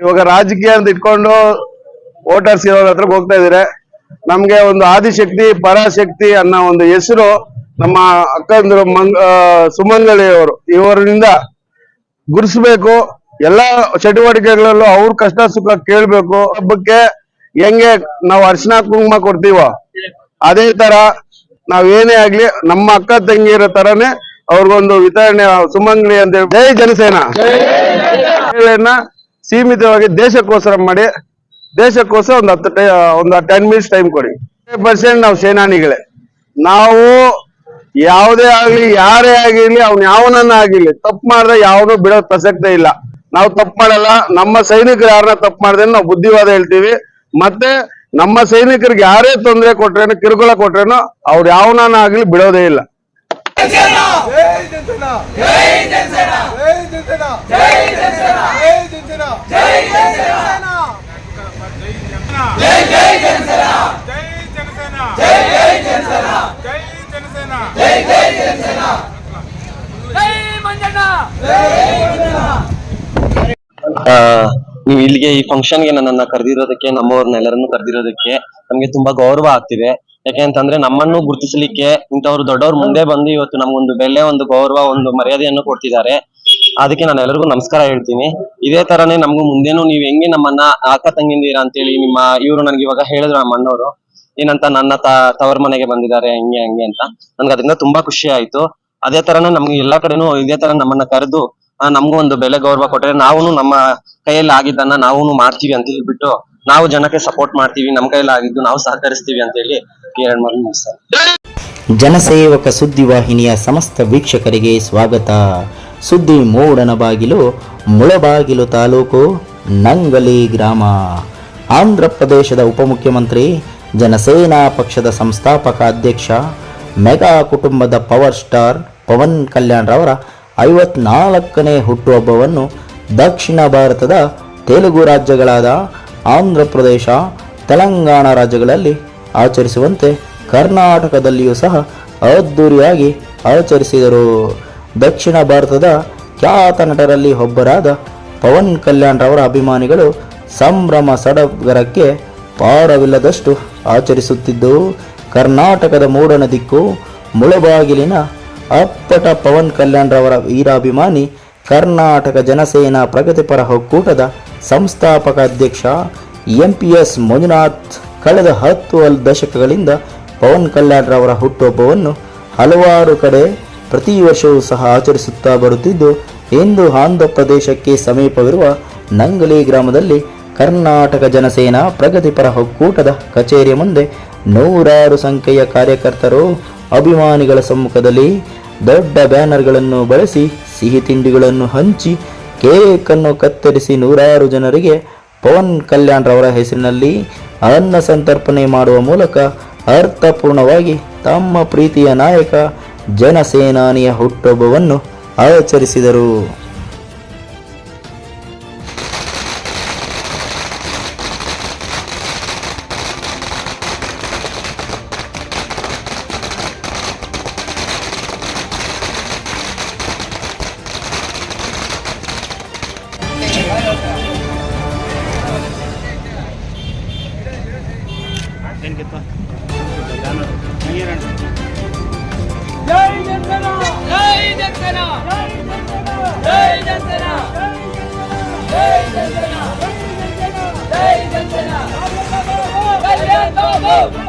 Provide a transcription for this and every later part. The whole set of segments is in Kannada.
ಇವಾಗ ರಾಜಕೀಯ ಅಂತ ಇಟ್ಕೊಂಡು ವೋಟರ್ಸ್ ಇರೋರ ಹತ್ರ ಹೋಗ್ತಾ ಇದಾರೆ ನಮ್ಗೆ ಒಂದು ಆದಿಶಕ್ತಿ ಪರಾಶಕ್ತಿ ಅನ್ನೋ ಒಂದು ಹೆಸರು ನಮ್ಮ ಅಕ್ಕಂದ್ರು ಮಂಗ್ ಅವರು. ಇವರಿಂದ ಗುರುಸ್ಬೇಕು ಎಲ್ಲಾ ಚಟುವಟಿಕೆಗಳಲ್ಲೂ ಅವ್ರ ಕಷ್ಟ ಸುಖ ಕೇಳ್ಬೇಕು. ಹಬ್ಬಕ್ಕೆ ಹೆಂಗೆ ನಾವು ಅರ್ಶಿನ ಕುಂಕುಮ ಕೊಡ್ತೀವೋ ಅದೇ ತರ ನಾವ್ ಏನೇ ಆಗ್ಲಿ ನಮ್ಮ ಅಕ್ಕ ತಂಗಿರೋ ತರನೇ ಅವ್ರಿಗೊಂದು ವಿತರಣೆ ಸುಮಂಗ್ಲಿ ಅಂತ ಹೇಳಿ ಜೈ ಜನಸೇನಾ. ಸೀಮಿತವಾಗಿ ದೇಶಕ್ಕೋಸ್ಕರ ಮಾಡಿ, ದೇಶಕ್ಕೋಸ್ಕರ ಒಂದು ಹತ್ತು ಟೈ ಒಂದು ಟೆನ್ ಮಿನಿಟ್ಸ್ ಟೈಮ್ ಕೊಡಿ. ಪರ್ಸೆಂಟ್ ನಾವು ಸೇನಾನಿಗಳೇ. ನಾವು ಯಾವುದೇ ಆಗ್ಲಿ, ಯಾರೇ ಆಗಿರ್ಲಿ, ಅವ್ನ ಯಾವನನ್ನ ಆಗಿರ್ಲಿ, ತಪ್ಪು ಮಾಡಿದ್ರೆ ಯಾವನು ಬಿಡೋ ಪ್ರಸಕ್ತ ಇಲ್ಲ. ನಾವು ತಪ್ಪು ಮಾಡಲ್ಲ, ನಮ್ಮ ಸೈನಿಕರು ಯಾರನ್ನ ತಪ್ಪು ಮಾಡಿದ್ರೆ ನಾವು ಬುದ್ಧಿವಾದ ಹೇಳ್ತೀವಿ. ಮತ್ತೆ ನಮ್ಮ ಸೈನಿಕರಿಗೆ ಯಾರೇ ತೊಂದರೆ ಕೊಟ್ರೇನು, ಕಿರುಕುಳ ಕೊಟ್ರೇನು, ಅವ್ರು ಯಾವನನ್ನ ಆಗ್ಲಿ ಬಿಡೋದೇ ಇಲ್ಲ. ನೀವು ಇಲ್ಲಿಗೆ ಈ ಫಂಕ್ಷನ್ಗೆ ನನ್ನನ್ನ ಕರೆದಿರೋದಕ್ಕೆ, ನಮ್ಮವ್ರನ್ನೆಲ್ಲರನ್ನು ಕರೆದಿರೋದಕ್ಕೆ ನಮ್ಗೆ ತುಂಬಾ ಗೌರವ ಆಗ್ತಿದೆ. ಯಾಕೆ ಅಂತಂದ್ರೆ ನಮ್ಮನ್ನು ಗುರುತಿಸಲಿಕ್ಕೆ ಇಂಥವ್ರು ದೊಡ್ಡವ್ರು ಮುಂದೆ ಬಂದು ಇವತ್ತು ನಮ್ಗೊಂದು ಬೆಲೆ ಒಂದು ಗೌರವ, ಒಂದು ಮರ್ಯಾದೆಯನ್ನು ಕೊಡ್ತಿದ್ದಾರೆ. ಅದಕ್ಕೆ ನಾನು ಎಲ್ಲರಿಗೂ ನಮಸ್ಕಾರ ಹೇಳ್ತೀನಿ. ಇದೇ ತರನೇ ನಮಗೂ ಮುಂದೇನು ನೀವ್ ಹೆಂಗೆ ನಮ್ಮನ್ನ ಅಕ್ಕ ತಂಗಿಂದಿರ ಅಂತೇಳಿ ನಿಮ್ಮ ಇವರು ನನ್ಗೆ ಇವಾಗ ಹೇಳಿದ್ರು ನಮ್ಮ ಅಣ್ಣವರು. ಏನಂತ ನನ್ನ ತವರ್ ಮನೆಗೆ ಬಂದಿದ್ದಾರೆ, ಹಂಗೆ ಹಂಗೆ ಅಂತ. ನನ್ಗೆ ಅದರಿಂದ ತುಂಬಾ ಖುಷಿ ಆಯ್ತು. ಅದೇ ತರನೇ ನಮ್ಗೆ ಎಲ್ಲಾ ಕಡೆನೂ ಇದೇ ತರ ನಮ್ಮನ್ನ ಕರೆದು ನಮ್ಗೂ ಒಂದು ಬೆಲೆ ಗೌರವ ಕೊಟ್ಟರೆ ನಾವು ನಮ್ಮ ಕೈಯಲ್ಲಿ ಆಗಿದ್ದನ್ನ ನಾವು ಮಾಡ್ತೀವಿ ಅಂತ ಹೇಳ್ಬಿಟ್ಟು ನಾವು ಜನಕ್ಕೆ ಸಪೋರ್ಟ್ ಮಾಡ್ತೀವಿ, ನಮ್ಮ ಕೈಯಲ್ಲಿ ಆಗಿದ್ದು ನಾವು ಸಹಕರಿಸ್ತೀವಿ ಅಂತ ಹೇಳಿ ಎರಡು ಮುಗಿಸ್ತಾರೆ ಜನಸೇವಕ ಸುದ್ದಿವಾಹಿನಿಯ ಸಮಸ್ತ ವೀಕ್ಷಕರಿಗೆ ಸ್ವಾಗತ. ಸುದ್ದಿ ಮೂಡನ ಬಾಗಿಲು, ಮುಳಬಾಗಿಲು ತಾಲೂಕು, ನಂಗಲಿ ಗ್ರಾಮ. ಆಂಧ್ರ ಪ್ರದೇಶದ ಉಪಮುಖ್ಯಮಂತ್ರಿ, ಜನಸೇನಾ ಪಕ್ಷದ ಸಂಸ್ಥಾಪಕ ಅಧ್ಯಕ್ಷ, ಮೆಗಾ ಕುಟುಂಬದ ಪವರ್ ಸ್ಟಾರ್ ಪವನ್ ಕಲ್ಯಾಣ್ ರವರ ಐವತ್ನಾಲ್ಕನೇ ಹುಟ್ಟುಹಬ್ಬವನ್ನು ದಕ್ಷಿಣ ಭಾರತದ ತೆಲುಗು ರಾಜ್ಯಗಳಾದ ಆಂಧ್ರ ಪ್ರದೇಶ, ತೆಲಂಗಾಣ ರಾಜ್ಯಗಳಲ್ಲಿ ಆಚರಿಸುವಂತೆ ಕರ್ನಾಟಕದಲ್ಲಿಯೂ ಸಹ ಅದ್ದೂರಿಯಾಗಿ ಆಚರಿಸಿದರು. ದಕ್ಷಿಣ ಭಾರತದ ಖ್ಯಾತ ನಟರಲ್ಲಿ ಒಬ್ಬರಾದ ಪವನ್ ಕಲ್ಯಾಣ್ ರವರ ಅಭಿಮಾನಿಗಳು ಸಂಭ್ರಮ ಸಡಗರಕ್ಕೆ ಪಾರವಿಲ್ಲದಷ್ಟು ಆಚರಿಸುತ್ತಿದ್ದು, ಕರ್ನಾಟಕದ ಮೂಡನ ದಿಕ್ಕು ಮುಳಬಾಗಿಲಿನ ಅಪ್ಪಟ ಪವನ್ ಕಲ್ಯಾಣ್ ರವರ ವೀರಾಭಿಮಾನಿ ಕರ್ನಾಟಕ ಜನಸೇನಾ ಪ್ರಗತಿಪರ ಒಕ್ಕೂಟದ ಸಂಸ್ಥಾಪಕ ಅಧ್ಯಕ್ಷ ಎಂ ಪಿ ಎಸ್ ಮಂಜುನಾಥ್. ಕಳೆದ ಹತ್ತು ದಶಕಗಳಿಂದ ಪವನ್ ಕಲ್ಯಾಣ್ ರವರ ಹುಟ್ಟುಹಬ್ಬವನ್ನು ಹಲವಾರು ಕಡೆ ಪ್ರತಿ ವರ್ಷವೂ ಸಹ ಆಚರಿಸುತ್ತಾ ಬರುತ್ತಿದ್ದು, ಇಂದು ಆಂಧ್ರ ಪ್ರದೇಶಕ್ಕೆ ಸಮೀಪವಿರುವ ನಂಗಲಿ ಗ್ರಾಮದಲ್ಲಿ ಕರ್ನಾಟಕ ಜನಸೇನಾ ಪ್ರಗತಿಪರ ಒಕ್ಕೂಟದ ಕಚೇರಿಯ ಮುಂದೆ ನೂರಾರು ಸಂಖ್ಯೆಯ ಕಾರ್ಯಕರ್ತರು ಅಭಿಮಾನಿಗಳ ಸಮ್ಮುಖದಲ್ಲಿ ದೊಡ್ಡ ಬ್ಯಾನರ್ಗಳನ್ನು ಬಳಸಿ ಸಿಹಿ ತಿಂಡಿಗಳನ್ನು ಹಂಚಿ ಕೇಕನ್ನು ಕತ್ತರಿಸಿ ನೂರಾರು ಜನರಿಗೆ ಪವನ್ ಕಲ್ಯಾಣ್ ರವರ ಹೆಸರಿನಲ್ಲಿ ಅನ್ನ ಸಂತರ್ಪಣೆ ಮಾಡುವ ಮೂಲಕ ಅರ್ಥಪೂರ್ಣವಾಗಿ ತಮ್ಮ ಪ್ರೀತಿಯ ನಾಯಕ ಜನಸೇನಾನಿಯ ಹುಟ್ಟೊಬ್ಬವನ್ನು ಆಚರಿಸಿದರು. ಕಲ್ಯಾಣ್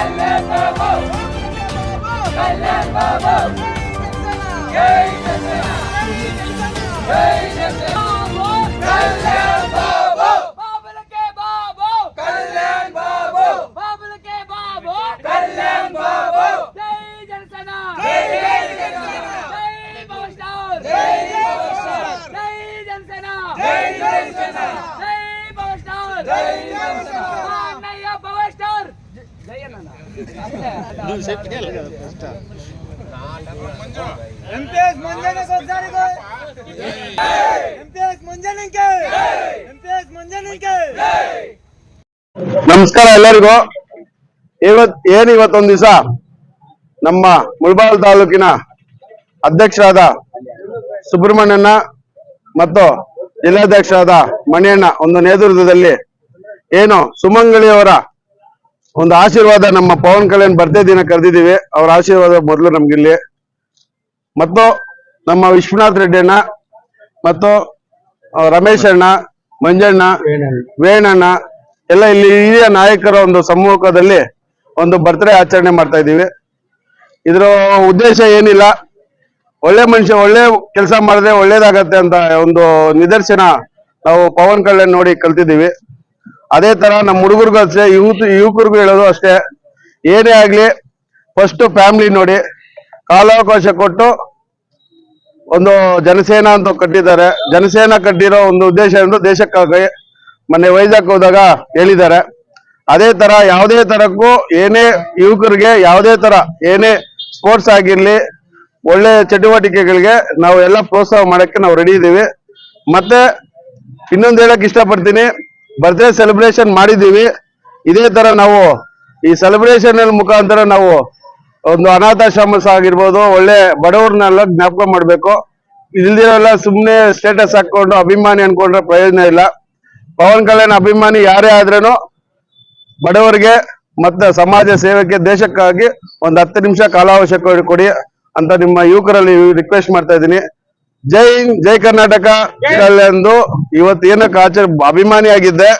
ಜೈ ಜನಸೇನಾ ಜೈ ಜನಸೇನಾ ಕಲ್ಯಾಣ್ ಬಾಬು ಕಲ್ಯಾಣ್ ಬಾಬು ಕಲ್ಯಾಣ್ ಬಾಬು ಜೈ ಜನಸೇನ ಜೈ ಜನಸೇನ ಕಲ್ಯಾಣ್ ಬಾಬು ಬಾಬುಲಕ್ಕೆ ಬಾಬು ಕಲ್ಯಾಣ್ ಬಾಬು ಬಾಬುಲಕ್ಕೆ ಬಾಬು ಕಲ್ಯಾಣ್ ಬಾಬು ಜೈ ಜನಸೇನ ಜೈ ಜನಸೇನ ಜೈ ಪವರ್ ಸ್ಟಾರ್ ಜೈ ಪವರ್ ಸ್ಟಾರ್ ಜೈ ಜನಸೇನ ಜೈ ಜನಸೇನ ಜೈ ಪವರ್ ಸ್ಟಾರ್ ಜೈ ಜನಸೇನ ಅಣ್ಣಯ್ಯ ಪವರ್ ಸ್ಟಾರ್ ಜೈ ಅಣ್ಣ ಎಂಪಿಎಸ್ ಮಂಜನಕ್ಕೆ ಒಂದ್ಸಾರಿಗೂ ಎಂಪಿಎಸ್ ಮಂಜನಕ್ಕೆ ಎಂಪಿಎಸ್ ಮಂಜನಕ್ಕೆ ನಮಸ್ಕಾರ ಎಲ್ಲರಿಗೂ. ಇವತ್ ಏನ್ ಇವತ್ತೊಂದ್ ದಿವಸ? ನಮ್ಮ ಮುಳಬಾಲ್ ತಾಲೂಕಿನ ಅಧ್ಯಕ್ಷರಾದ ಸುಬ್ರಹ್ಮಣ್ಯಣ್ಣ ಮತ್ತು ಜಿಲ್ಲಾಧ್ಯಕ್ಷರಾದ ಮಣಿಯಣ್ಣ ಒಂದು ನೇತೃತ್ವದಲ್ಲಿ ಏನು ಸುಮಂಗಳಿಯವರ ಒಂದು ಆಶೀರ್ವಾದ ನಮ್ಮ ಪವನ್ ಕಲ್ಯಾಣ್ ಬರ್ತೇ ದಿನ ಕರೆದಿದ್ದೀವಿ. ಅವ್ರ ಆಶೀರ್ವಾದ ಮೊದಲು ನಮ್ಗಿಲ್ಲಿ. ಮತ್ತು ನಮ್ಮ ವಿಶ್ವನಾಥ್ ರೆಡ್ಡಿ ಅಣ್ಣ, ಮತ್ತು ರಮೇಶ್ ಅಣ್ಣ, ಮಂಜಣ್ಣ, ವೇಣಣ್ಣ, ಎಲ್ಲ ಇಲ್ಲಿ ಹಿರಿಯ ನಾಯಕರ ಒಂದು ಸಮ್ಮುಖದಲ್ಲಿ ಒಂದು ಬರ್ತ್ಡೇ ಆಚರಣೆ ಮಾಡ್ತಾ ಇದ್ದೀವಿ. ಇದರ ಉದ್ದೇಶ ಏನಿಲ್ಲ. ಒಳ್ಳೆ ಮನುಷ್ಯ, ಒಳ್ಳೆ ಕೆಲಸ ಮಾಡಿದ್ರೆ ಒಳ್ಳೇದಾಗತ್ತೆ ಅಂತ ಒಂದು ನಿದರ್ಶನ ನಾವು ಪವನ್ ಕಲ್ಯಾಣ್ ನೋಡಿ ಕಲ್ತಿದ್ದೀವಿ. ಅದೇ ತರ ನಮ್ಮ ಹುಡುಗರಿಗೂ ಅಷ್ಟೇ ಯೂತ್ ಯುವಕರಿಗೂ ಹೇಳೋದು ಅಷ್ಟೇ. ಏನೇ ಆಗ್ಲಿ ಫಸ್ಟ್ ಫ್ಯಾಮಿಲಿ ನೋಡಿ, ಕಾಲಾವಕಾಶ ಕೊಟ್ಟು ಒಂದು ಜನಸೇನಾ ಅಂತ ಕಟ್ಟಿದ್ದಾರೆ. ಜನಸೇನಾ ಕಟ್ಟಿರೋ ಒಂದು ಉದ್ದೇಶ ಎಂದು ದೇಶಕ್ಕಾಗಿ ಮೊನ್ನೆ ವೈಜಾಗ್ ಹೋದಾಗ ಹೇಳಿದ್ದಾರೆ. ಅದೇ ತರ ಯಾವುದೇ ತರಕ್ಕೂ ಏನೇ ಯುವಕರಿಗೆ ಯಾವುದೇ ತರ ಏನೇ ಸ್ಪೋರ್ಟ್ಸ್ ಆಗಿರ್ಲಿ, ಒಳ್ಳೆ ಚಟುವಟಿಕೆಗಳಿಗೆ ನಾವು ಎಲ್ಲ ಪ್ರೋತ್ಸಾಹ ಮಾಡಕ್ಕೆ ನಾವು ರೆಡಿ ಇದ್ದೀವಿ ಮತ್ತೆ ಇನ್ನೊಂದು ಹೇಳಕ್ ಇಷ್ಟಪಡ್ತೀನಿ ಬರ್ತ್ಡೇ ಸೆಲೆಬ್ರೇಷನ್ ಮಾಡಿದ್ದೀವಿ. ಇದೇ ತರ ನಾವು ಈ ಸೆಲೆಬ್ರೇಷನ್ ಮುಖಾಂತರ ನಾವು ಒಂದು ಅನಾಥಾಶ್ರಮ ಆಗಿರ್ಬೋದು, ಒಳ್ಳೆ ಬಡವ್ರನ್ನೆಲ್ಲ ಜ್ಞಾಪಕ ಮಾಡಬೇಕು. ಇಲ್ದಿರೋಲ್ಲ ಸುಮ್ಮನೆ ಸ್ಟೇಟಸ್ ಹಾಕೊಂಡು ಅಭಿಮಾನಿ ಅನ್ಕೊಂಡ್ರೆ ಪ್ರಯೋಜನ ಇಲ್ಲ. ಪವನ್ ಕಲ್ಯಾಣ್ ಅಭಿಮಾನಿ ಯಾರೇ ಆದ್ರೂ ಬಡವರಿಗೆ ಮತ್ತೆ ಸಮಾಜ ಸೇವೆಗೆ ದೇಶಕ್ಕಾಗಿ ಒಂದು ಹತ್ತು ನಿಮಿಷ ಕಾಲಾವಶ್ಯಕ ಕೊಡಿ- ಕೊಡಿ ಅಂತ ನಿಮ್ಮ ಯುವಕರಲ್ಲಿ ರಿಕ್ವೆಸ್ಟ್ ಮಾಡ್ತಾ ಇದ್ದೀನಿ. ಜೈ ಜೈ ಕರ್ನಾಟಕ. ಕಲ್ಯಾಣ್ದು ಇವತ್ತು ಏನಕ್ಕೆ ಆಚರ ಅಭಿಮಾನಿ ಆಗಿದ್ದೆ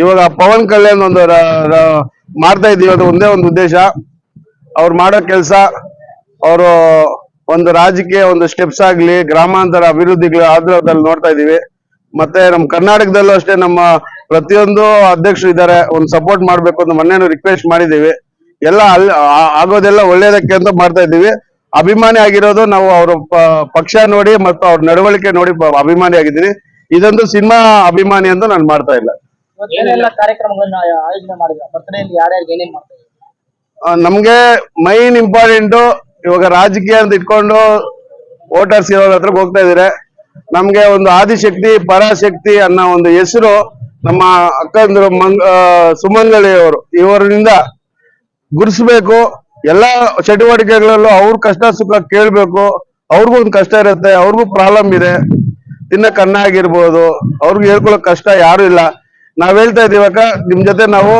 ಇವಾಗ ಪವನ್ ಕಲ್ಯಾಣ್ ಒಂದು ಮಾಡ್ತಾ ಇದ್ದೀವಿ, ಅದು ಒಂದೇ ಒಂದು ಉದ್ದೇಶ. ಅವ್ರು ಮಾಡೋ ಕೆಲಸ, ಅವರು ಒಂದು ರಾಜಕೀಯ, ಒಂದು ಸ್ಟೆಪ್ಸ್ ಆಗ್ಲಿ, ಗ್ರಾಮಾಂತರ ಅಭಿವೃದ್ಧಿಗಳು ಆಧಾರದಲ್ಲಿ ನೋಡ್ತಾ ಇದೀವಿ ಮತ್ತೆ ನಮ್ಮ ಕರ್ನಾಟಕದಲ್ಲೂ ಅಷ್ಟೇ ನಮ್ಮ ಪ್ರತಿಯೊಂದು ಅಧ್ಯಕ್ಷರು ಇದ್ದಾರೆ, ಒಂದು ಸಪೋರ್ಟ್ ಮಾಡ್ಬೇಕು ಅಂತ ಮೊನ್ನೆ ರಿಕ್ವೆಸ್ಟ್ ಮಾಡಿದೀವಿ ಎಲ್ಲ ಅಲ್ಲಿ ಆಗೋದೆಲ್ಲ ಒಳ್ಳೇದಕ್ಕೆ ಅಂತ ಮಾಡ್ತಾ ಇದ್ದೀವಿ. ಅಭಿಮಾನಿ ಆಗಿರೋದು ನಾವು ಅವ್ರ ಪಕ್ಷ ನೋಡಿ ಮತ್ತು ಅವ್ರ ನಡವಳಿಕೆ ನೋಡಿ ಅಭಿಮಾನಿ ಆಗಿದ್ದೀನಿ. ಇದೊಂದು ಸಿನಿಮಾ ಅಭಿಮಾನಿ ಅಂತ ನಾನು ಮಾಡ್ತಾ ಇಲ್ಲ. ಏನೆಲ್ಲ ಕಾರ್ಯಕ್ರಮಗಳನ್ನ ಆಯೋಜನೆ ಮಾಡಿದ್ರ? ಬರ್ತಡೆಯಲ್ಲಿ ಯಾರ್ಯಾರಿಗೆ ಏನೇನ್ ಮಾಡ್ತಾರೆ ಆ, ನಮ್ಗೆ ಮೈನ್ ಇಂಪಾರ್ಟೆಂಟ್ ಇವಾಗ ರಾಜಕೀಯ ಅಂತ ಇಟ್ಕೊಂಡು ವೋಟರ್ಸ್ ಇರೋ ಹತ್ರ ಹೋಗ್ತಾ ಇದಾರೆ. ನಮ್ಗೆ ಒಂದು ಆದಿಶಕ್ತಿ ಪರಾಶಕ್ತಿ ಅನ್ನೋ ಒಂದು ಹೆಸರು ನಮ್ಮ ಅಕ್ಕಂದ್ರು ಮಂಗ್ ಸುಮಂಗಳಿ ಅವರು. ಇವರಿಂದ ಗುರುಸ್ಬೇಕು. ಎಲ್ಲಾ ಚಟುವಟಿಕೆಗಳಲ್ಲೂ ಅವ್ರ ಕಷ್ಟ ಸುಖ ಕೇಳ್ಬೇಕು, ಅವ್ರಿಗೂ ಒಂದು ಕಷ್ಟ ಇರುತ್ತೆ, ಅವ್ರಿಗೂ ಪ್ರಾಬ್ಲಮ್ ಇದೆ ತಿನ್ನಕ್ ಅನ್ನ ಆಗಿರ್ಬೋದು, ಅವ್ರಿಗೆ ಹೇಳ್ಕೊಳಕ್ ಕಷ್ಟ ಯಾರು ಇಲ್ಲ. ನಾವ್ ಹೇಳ್ತಾ ಇದೀವಕ್ಕ ನಿಮ್ ಜೊತೆ ನಾವು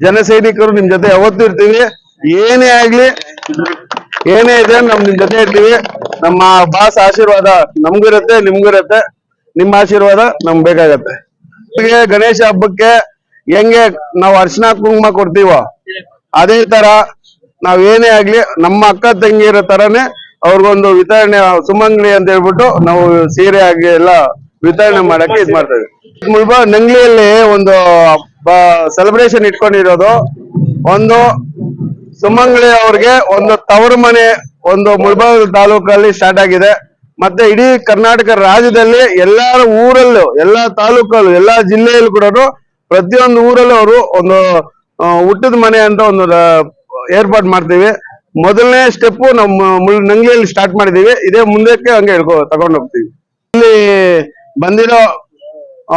ಜನ ಸೈನಿಕರು ನಿಮ್ ಜೊತೆ ಯಾವತ್ತೂ ಇರ್ತೀವಿ. ಏನೇ ಆಗ್ಲಿ, ಏನೇ ಇದೆ ನಮ್ ನಿಮ್ ಜೊತೆ ಇರ್ತೀವಿ. ನಮ್ಮ ಬಾಸ್ ಆಶೀರ್ವಾದ ನಮ್ಗೂ ಇರುತ್ತೆ, ನಿಮ್ಗೂ ಇರುತ್ತೆ. ನಿಮ್ಮ ಆಶೀರ್ವಾದ ನಮ್ಗ್ ಬೇಕಾಗತ್ತೆ. ಗಣೇಶ ಹಬ್ಬಕ್ಕೆ ಹೆಂಗೆ ನಾವು ಅರ್ಶಿನ ಕುಂಕುಮ ಕೊಡ್ತೀವೋ, ಅದೇ ತರ ನಾವ್ ಏನೇ ಆಗ್ಲಿ ನಮ್ಮ ಅಕ್ಕ ತಂಗಿರ ತರನೇ ಅವ್ರಿಗೊಂದು ವಿತರಣೆ, ಸುಮಂಗ್ಲಿ ಅಂತ ಹೇಳ್ಬಿಟ್ಟು ನಾವು ಸೀರೆ ಆಗಿ ಎಲ್ಲ ವಿತರಣೆ ಮಾಡಕ್ಕೆ ಇದ್ ಮಾಡ್ತಾ ಇದ್ವಿ ಮುಳ್ಬಾ ನಂಗ್ಲಿಯಲ್ಲಿ ಒಂದು ಸೆಲೆಬ್ರೇಷನ್ ಇಟ್ಕೊಂಡಿರೋದು. ಒಂದು ಸುಮಂಗ್ಲಿ ಅವ್ರಿಗೆ ಒಂದು ತವರು ಮನೆ ಒಂದು ಮುಳ್ಬಾ ತಾಲೂಕಲ್ಲಿ ಸ್ಟಾರ್ಟ್ ಆಗಿದೆ. ಮತ್ತೆ ಇಡೀ ಕರ್ನಾಟಕ ರಾಜ್ಯದಲ್ಲಿ ಎಲ್ಲಾರು ಊರಲ್ಲೂ, ಎಲ್ಲಾ ತಾಲೂಕಲ್ಲೂ, ಎಲ್ಲಾ ಜಿಲ್ಲೆಯಲ್ಲೂ ಕೂಡ ಪ್ರತಿಯೊಂದು ಊರಲ್ಲೂ ಅವರು ಒಂದು ಹುಟ್ಟದ ಮನೆ ಅಂತ ಒಂದು ಏರ್ಪಾಟ್ ಮಾಡ್ತೀವಿ. ಮೊದಲನೇ ಸ್ಟೆಪ್ ನಮ್ಮ ನಂಗ್ಲಿಯಲ್ಲಿ ಸ್ಟಾರ್ಟ್ ಮಾಡಿದೀವಿ. ಇದೇ ಮುಂದಕ್ಕೆ ಹಂಗೆ ಹೇಳ್ಕೊ ತಗೊಂಡ್ ಹೋಗ್ತೀವಿ. ಇಲ್ಲಿ ಬಂದಿರೋ, ಆ,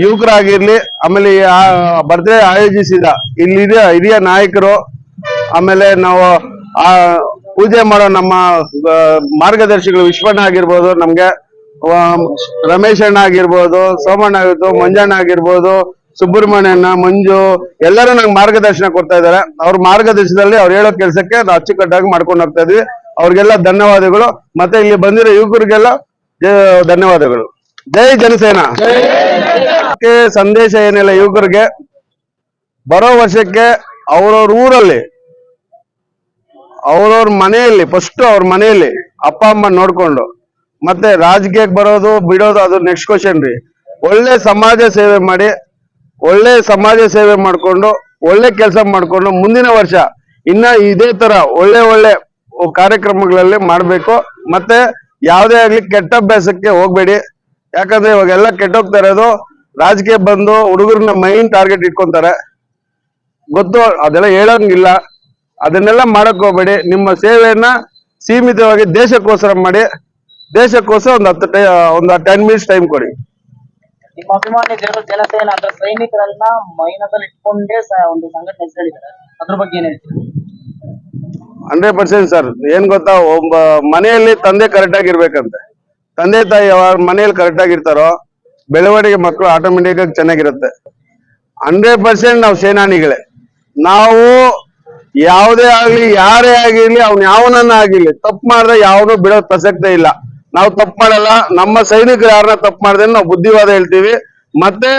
ಯುವಕರಾಗಿರ್ಲಿ, ಆಮೇಲೆ ಬರ್ತ್ಡೇ ಆಯೋಜಿಸಿದ ಇಲ್ಲಿ ಹಿರಿಯ ನಾಯಕರು, ಆಮೇಲೆ ನಾವು, ಆ, ಪೂಜೆ ಮಾಡೋ ನಮ್ಮ ಮಾರ್ಗದರ್ಶಿಗಳು ವಿಶ್ವಣ್ಣ ಆಗಿರ್ಬೋದು, ನಮ್ಗೆ ರಮೇಶಣ್ಣ ಆಗಿರ್ಬೋದು, ಸೋಮಣ್ಣ ಆಗಿರ್ಬೋದು, ಮಂಜಣ್ಣ ಆಗಿರ್ಬೋದು ಸುಬ್ರಹ್ಮಣ್ಯಣ್ಣ, ಮಂಜು ಎಲ್ಲರೂ ನಂಗೆ ಮಾರ್ಗದರ್ಶನ ಕೊಡ್ತಾ ಇದ್ದಾರೆ. ಅವ್ರ ಮಾರ್ಗದರ್ಶನದಲ್ಲಿ ಅವ್ರು ಹೇಳೋ ಕೆಲಸಕ್ಕೆ ನಾವು ಅಚ್ಚುಕಟ್ಟಾಗಿ ಮಾಡ್ಕೊಂಡು ಹೋಗ್ತಾ ಇದ್ವಿ. ಅವ್ರಿಗೆಲ್ಲ ಧನ್ಯವಾದಗಳು. ಮತ್ತೆ ಇಲ್ಲಿ ಬಂದಿರೋ ಯುವಕರಿಗೆಲ್ಲ ಧನ್ಯವಾದಗಳು. ಜೈ ಜನಸೇನಾ. ಸಂದೇಶ ಏನಿಲ್ಲ ಯುವಕರಿಗೆ. ಬರೋ ವರ್ಷಕ್ಕೆ ಅವ್ರವ್ರ ಊರಲ್ಲಿ, ಅವ್ರವ್ರ ಮನೆಯಲ್ಲಿ ಫಸ್ಟ್ ಅವ್ರ ಮನೆಯಲ್ಲಿ ಅಪ್ಪ, ಅಮ್ಮ ನೋಡ್ಕೊಂಡು, ಮತ್ತೆ ರಾಜಕೀಯಕ್ಕೆ ಬರೋದು, ಬಿಡೋದು, ಅದು ನೆಕ್ಸ್ಟ್ ಕ್ವಶನ್ ರೀ. ಒಳ್ಳೆ ಸಮಾಜ ಸೇವೆ ಮಾಡಿ ಒಳ್ಳೆ ಸಮಾಜ ಸೇವೆ ಮಾಡಿಕೊಂಡು, ಒಳ್ಳೆ ಕೆಲಸ ಮಾಡಿಕೊಂಡು ಮುಂದಿನ ವರ್ಷ ಇನ್ನ ಇದೇ ತರ ಒಳ್ಳೆ ಒಳ್ಳೆ ಕಾರ್ಯಕ್ರಮಗಳಲ್ಲಿ ಮಾಡಬೇಕು. ಮತ್ತೆ ಯಾವುದೇ ಆಗ್ಲಿ ಕೆಟ್ಟ ಅಭ್ಯಾಸಕ್ಕೆ ಹೋಗ್ಬೇಡಿ. ಯಾಕಂದ್ರೆ ಇವಾಗೆಲ್ಲ ಕೆಟ್ಟೋಗ್ತಾ ಇರೋದು, ರಾಜಕೀಯ ಬಂದು ಹುಡುಗರನ್ನ ಮೈನ್ ಟಾರ್ಗೆಟ್ ಇಟ್ಕೊಂತಾರೆ. ಗೊತ್ತು, ಅದೆಲ್ಲ ಹೇಳಂಗಿಲ್ಲ. ಅದನ್ನೆಲ್ಲ ಮಾಡಕ್ ಹೋಗ್ಬೇಡಿ. ನಿಮ್ಮ ಸೇವೆಯನ್ನ ಸೀಮಿತವಾಗಿ ದೇಶಕ್ಕೋಸ್ಕರ ಮಾಡಿ. ದೇಶಕ್ಕೋಸ್ಕರ ಒಂದು ಹತ್ತು ಒಂದು ಟೆನ್ ಮಿನಿಟ್ಸ್ ಟೈಮ್ ಕೊಡಿ. ನಿಮ್ಮ ಅಭಿಮಾನಿಗಳು ಜನಸೇನ ಅದರ ಸೈನಿಕರನ್ನ ಮೈನದಲ್ಲಿ ಇಟ್ಕೊಂಡೇ ಒಂದು ಸಂಘಟನೆ ಹೆಸರಿದ್ದಾರೆ ಅದ್ರ ಬಗ್ಗೆ ಏನ್ ಹೇಳ್ತೀರಿ? Hundred percent sir. ಏನ್ ಗೊತ್ತಾ, ಒಬ್ಬ ಮನೆಯಲ್ಲಿ ತಂದೆ ಕರೆಕ್ಟ್ ಆಗಿರ್ಬೇಕಂತೆ ತಂದೆ ತಾಯಿ ಯಾವಾಗ ಮನೆಯಲ್ಲಿ ಕರೆಕ್ಟ್ ಆಗಿರ್ತಾರೋ ಬೆಳವಣಿಗೆ ಮಕ್ಕಳು ಆಟೋಮೆಟಿಕ್ ಆಗಿ ಚೆನ್ನಾಗಿರುತ್ತೆ. ಹಂಡ್ರೆಡ್ ಪರ್ಸೆಂಟ್ ನಾವು ಸೇನಾನಿಗಳೇ. ನಾವು ಯಾವುದೇ ಆಗ್ಲಿ, ಯಾರೇ ಆಗಿರ್ಲಿ, ಅವ್ನ ಯಾವನನ್ನ ಆಗಿರ್ಲಿ, ತಪ್ಪು ಮಾಡಿದ್ರೆ ಯಾವನು ಬಿಡೋ ಪ್ರಸಕ್ತ ಇಲ್ಲ. ನಾವು ತಪ್ಪು ಮಾಡಲ್ಲ, ನಮ್ಮ ಸೈನಿಕರು ಯಾರನ್ನ ತಪ್ಪು ಮಾಡಿದ್ರೆ ನಾವು ಬುದ್ಧಿವಾದ ಹೇಳ್ತೀವಿ. ಮತ್ತೆ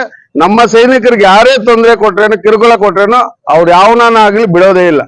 ನಮ್ಮ ಸೈನಿಕರಿಗೆ ಯಾರೇ ತೊಂದರೆ ಕೊಟ್ರೇನು, ಕಿರುಕುಳ ಕೊಟ್ರೇನು, ಅವ್ರು ಯಾವನಾಗ್ಲಿ ಬಿಡೋದೇ ಇಲ್ಲ.